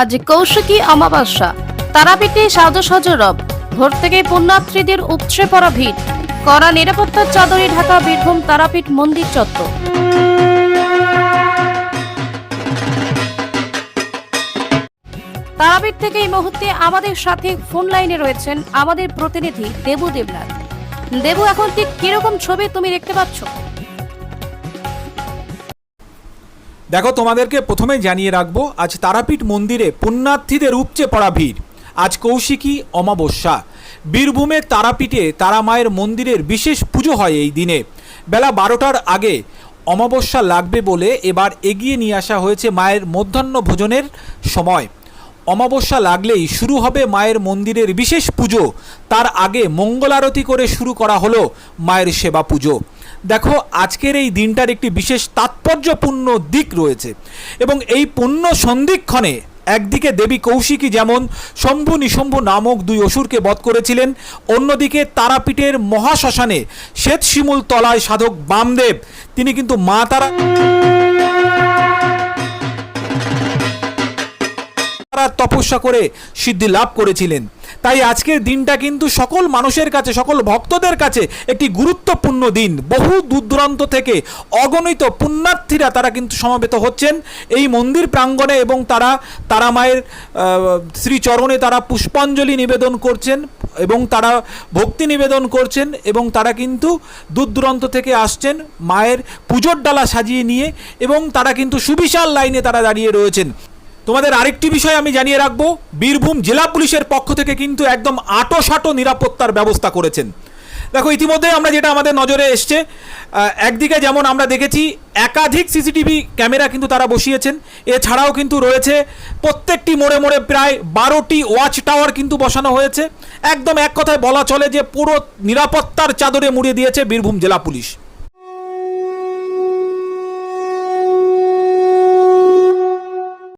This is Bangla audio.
আজ কৌশিকী অমাবস্যা। তারাপীঠে সাজো সাজো রব। ভোর থেকে পুণ্যার্থীদের উপচে পড়া ভিড়। কড়া নিরাপত্তার চাদরে ঢাকা বীরভূম তারাপীঠ মন্দির চত্বর। তারাপীঠ থেকে এই মুহূর্তে আমাদের সাথে ফোন লাইনে রয়েছেন আমাদের প্রতিনিধি দেবু দেবনাথ। দেবু, এখন ঠিক কীরকম ছবি তুমি দেখতে পাচ্ছ? দেখো, তোমাদেরকে প্রথমে জানিয়ে রাখব, আজ তারাপীঠ মন্দিরে পুণ্যার্থীদের উপচে পড়া ভিড়। আজ কৌশিকী অমাবস্যা। বীরভূমে তারাপীঠে তারা মায়ের মন্দিরের বিশেষ পুজো হয় এই দিনে। বেলা বারোটার আগে অমাবস্যা লাগবে বলে এবার এগিয়ে নিয়ে আসা হয়েছে মায়ের মধ্যাহ্ন ভোজনের সময়। অমাবস্যা লাগলেই শুরু হবে মায়ের মন্দিরের বিশেষ পুজো। তার আগে মঙ্গলারতি করে শুরু করা হলো মায়ের সেবা পুজো। দেখো, আজকের এই দিনটার একটি বিশেষ তাৎপর্যপূর্ণ দিক রয়েছে এবং এই পূর্ণ সন্ধিক্ষণে একদিকে দেবী কৌশিকী যেমন শম্ভু নিশম্ভু নামক দুই অসুরকে বধ করেছিলেন, অন্যদিকে তারাপীঠের মহাশ্মশানে শ্বেত শিমুল তলায় সাধক বামদেব, তিনি কিন্তু মা তারা তারা তপস্যা করে সিদ্ধি লাভ করেছিলেন। তাই আজকের দিনটা কিন্তু সকল মানুষের কাছে, সকল ভক্তদের কাছে একটি গুরুত্বপূর্ণ দিন। বহু দূর দূরান্ত থেকে অগণিত পুণ্যার্থীরা তারা কিন্তু সমাবেত হচ্ছেন। এই মন্দির প্রাঙ্গণে এবং তারা তারা মায়ের শ্রীচরণে তারা পুষ্পাঞ্জলি নিবেদন করছেন এবং তারা ভক্তি নিবেদন করছেন এবং তারা কিন্তু দূর দূরান্ত থেকে আসছেন মায়ের পুজোর ডালা সাজিয়ে নিয়ে এবং তারা কিন্তু সুবিশাল লাইনে তারা দাঁড়িয়ে রয়েছেন। তোমাদের আরেকটি বিষয় আমি জানিয়ে রাখব। বীরভূম জেলা পুলিশের পক্ষ থেকে কিন্তু একদম আটো সাটো নিরাপত্তার ব্যবস্থা করেছেন। দেখো, ইতিমধ্যে আমরা যেটা আমাদের নজরে এসছে একদিকে যেমন আমরা দেখেছি, একাধিক সিসিটিভি ক্যামেরা কিন্তু তারা বসিয়েছেন। এছাড়াও কিন্তু রয়েছে প্রত্যেকটি মোড়ে মোড়ে প্রায় বারোটি ওয়াচ টাওয়ার কিন্তু বসানো হয়েছে। একদম এক কথায় বলা চলে যে পুরো নিরাপত্তার চাদরে মুড়িয়ে দিয়েছে বীরভূম জেলা পুলিশ।